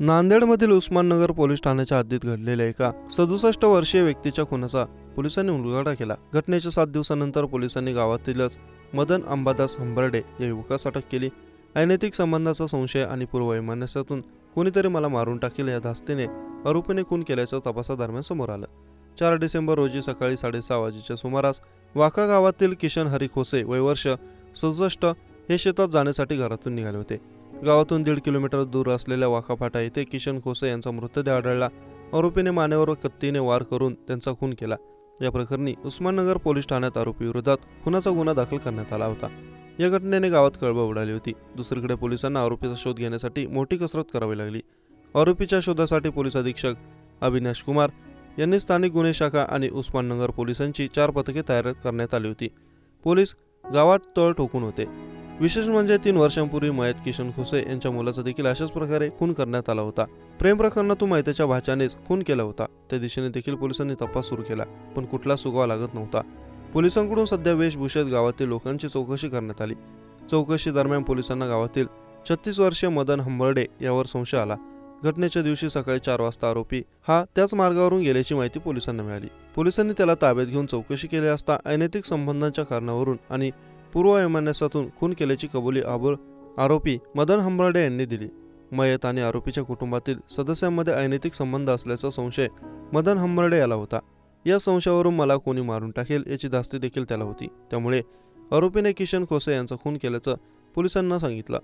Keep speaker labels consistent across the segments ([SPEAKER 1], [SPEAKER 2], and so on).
[SPEAKER 1] नांदेडमधील Usmannagar police ठाण्याच्या हद्दीत घडलेल्या एका सदुसष्ट वर्षीय व्यक्तीच्या खुनाचा पोलिसांनी उलगडा केला. घटनेच्या सात दिवसानंतर पोलिसांनी गावातीलच मदन अंबादास हंबर्डे या युवकास अटक केली. अनैतिक संबंधाचा संशय आणि पूर्ववैमानस्यातून कोणीतरी मला मारून टाकेल या धास्तीने आरोपीने खून केल्याचं तपासादरम्यान समोर आलं. चार डिसेंबर रोजी सकाळी साडेसहा वाजेच्या सुमारास वाका गावातील किशन हरी खोसे वय वर्ष सदुसष्ट हे शेतात जाण्यासाठी घरातून निघाले होते. गावातून दीड किलोमीटर दूर असलेल्या वाखाफाटा येथे किशन खोसे यांचा मृतदेह आढळला. आरोपीने मानेवर कत्तीने वार करून त्यांचा खून केला. या प्रकरणी उस्माननगर पोलीस ठाण्यात आरोपी विरोधात खुनाचा गुन्हा दाखल करण्यात आला होता. या घटनेने गावात कळबळ उडाली होती. दुसरीकडे पोलिसांना आरोपीचा शोध घेण्यासाठी मोठी कसरत करावी लागली. आरोपीच्या शोधासाठी पोलीस अधीक्षक अविनाश कुमार यांनी स्थानिक गुन्हे शाखा आणि उस्माननगर पोलिसांची चार पथके तयार करण्यात आली होती. पोलीस गावात तळ ठोकून होते. विशेष म्हणजे तीन वर्षांपूर्वी मयत किशन खोसे यांच्या मुलाचा देखील अशाच प्रकारे खून करण्यात आला होता. प्रेम प्रकरणातून मयतेच्या भाच्यानेच खून केला होता. त्या दिशेने देखील पोलिसांनी तपास सुरू केला पण कुठला सुगावा लागत नव्हता. पोलिसांकडून सध्या वेशभूषेत गावातील लोकांची चौकशी करण्यात आली. चौकशी दरम्यान पोलिसांना गावातील छत्तीस वर्षीय मदन हंबर्डे यावर संशय आला. घटनेच्या दिवशी सकाळी चार वाजता आरोपी हा त्याच मार्गावरून गेल्याची माहिती पोलिसांना मिळाली. पोलिसांनी त्याला ताब्यात घेऊन चौकशी केली असता अनैतिक संबंधांच्या कारणावरून आणि पूर्व पूर्ववैमनस्यातून खून केल्याची कबुली आबोल आरोपी मदन हंबर्डे यांनी दिली. मयत आणि आरोपीच्या कुटुंबातील सदस्यांमध्ये अनैतिक संबंध असल्याचा संशय मदन हंबर्डे याला होता. या संशयावरून मला कोणी मारून टाकेल याची धास्ती देखील त्याला होती. त्यामुळे आरोपीने किशन खोसे यांचा खून केल्याचं पोलिसांना सांगितलं.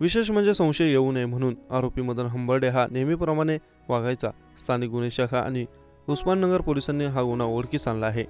[SPEAKER 1] विशेष म्हणजे संशय येऊ नये म्हणून आरोपी मदन हंबर्डे हा नेहमीप्रमाणे वागायचा स्थानिक गुन्हे शाखा आणि उस्माननगर पोलिसांनी हा गुन्हा ओळखीस आणला आहे.